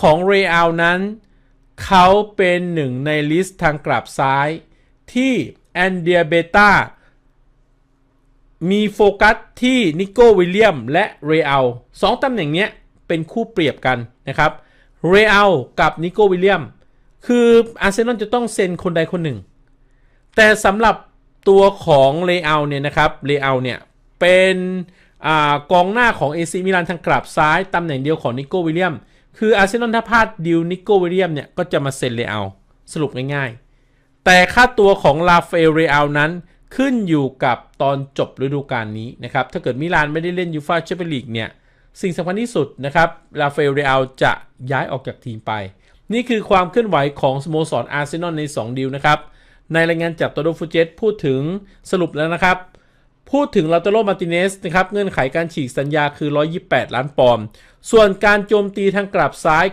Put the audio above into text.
ของเรอัลนั้น เขาเป็นหนึ่งในลิสต์ทางกลับซ้าย ที่แอนเดียเบตามีโฟกัสที่นิโก้วิลเลียมและเรอัลสองตำแหน่งเนี้ยเป็นคู่เปรียบกันนะครับเรอัลกับนิโก้วิลเลียมคืออาร์เซนอลจะต้องเซ็นคนใดคนหนึ่ง แต่สำหรับตัวของเลอัลเนี่ยนะครับเลอัลเนี่ยเป็นอกองหน้าของเอซิมิลานทางกลับซ้ายตำแหน่งเดียวของนิโก้วิลเลียม คืออาร์เซนอลถ้าพลาดดิวนิโก้วิลเลียมเนี่ย ก็จะมาเซ็นเลอัลสรุปง่ายๆ แต่ค่าตัวของลาเฟลเรอัลนั้นขึ้นอยู่กับตอนจบฤดูกาลนี้นะครับ ถ้าเกิดมิลานไม่ได้เล่นยูฟาแชมเปี้ยนลีกเนี่ย สิ่งสำคัญที่สุดนะครับลาเฟลเรอัลจะย้ายออกจากทีมไป นี่คือความเคลื่อนไหวของสโมสรอาร์เซนอลใน 2ดีลนะครับ ในรายงานจากโตโดฟูเจตพูดถึงสรุปแล้วนะครับ พูดถึงลาเตโรมาติเนสนะครับเงื่อนไขการฉีกสัญญาคือ 128 ล้านปอนด์ส่วนการโจมตีทางกลับซ้าย